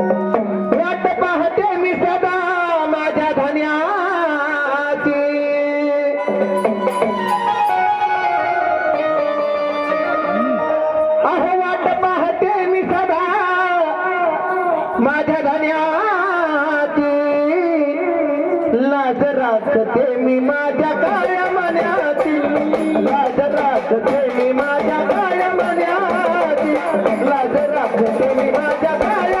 वाट पाहते मी सदा माझ्या धन्याची. अहो वाट पाहते मी सदा माझ्या धन्याची. लाज राखते मी माझ्या काळ्या मनाची लाज राखते मी माझ्या काय म्हण्या लाज राखते मी माझ्या काळ्या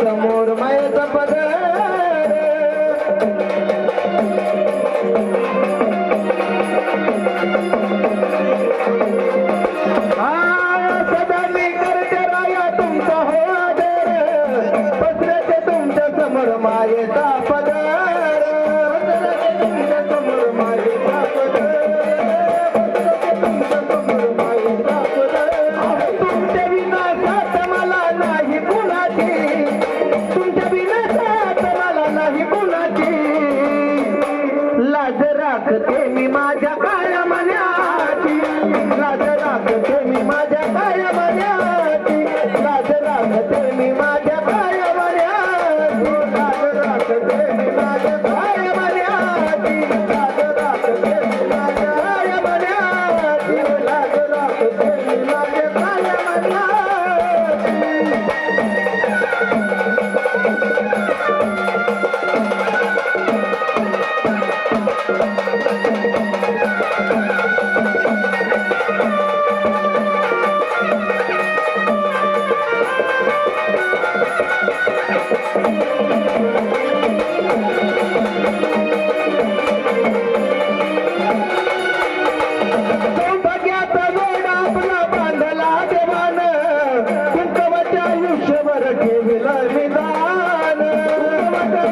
समोर मायचा तुमचा हो पसऱ्याचे तुमच्यासमोर मायेचा पदर.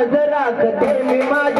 लाज राखते मी माझी.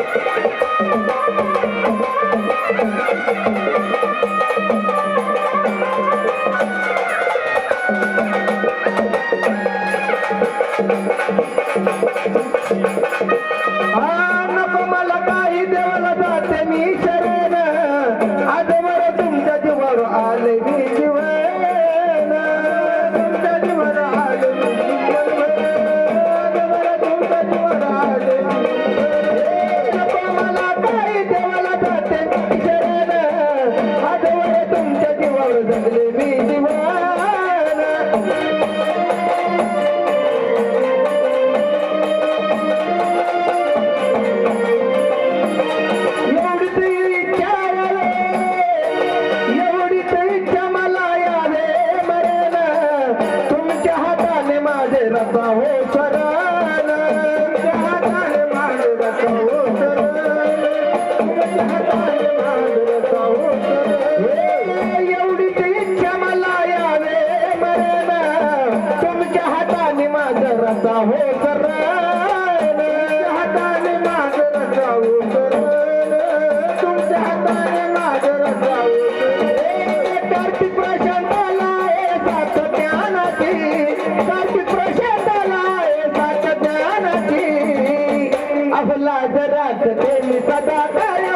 मी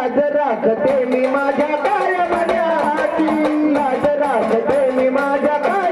लाज राखते मी माझ्या काय मनाची लाज राखते मी माझ्या काय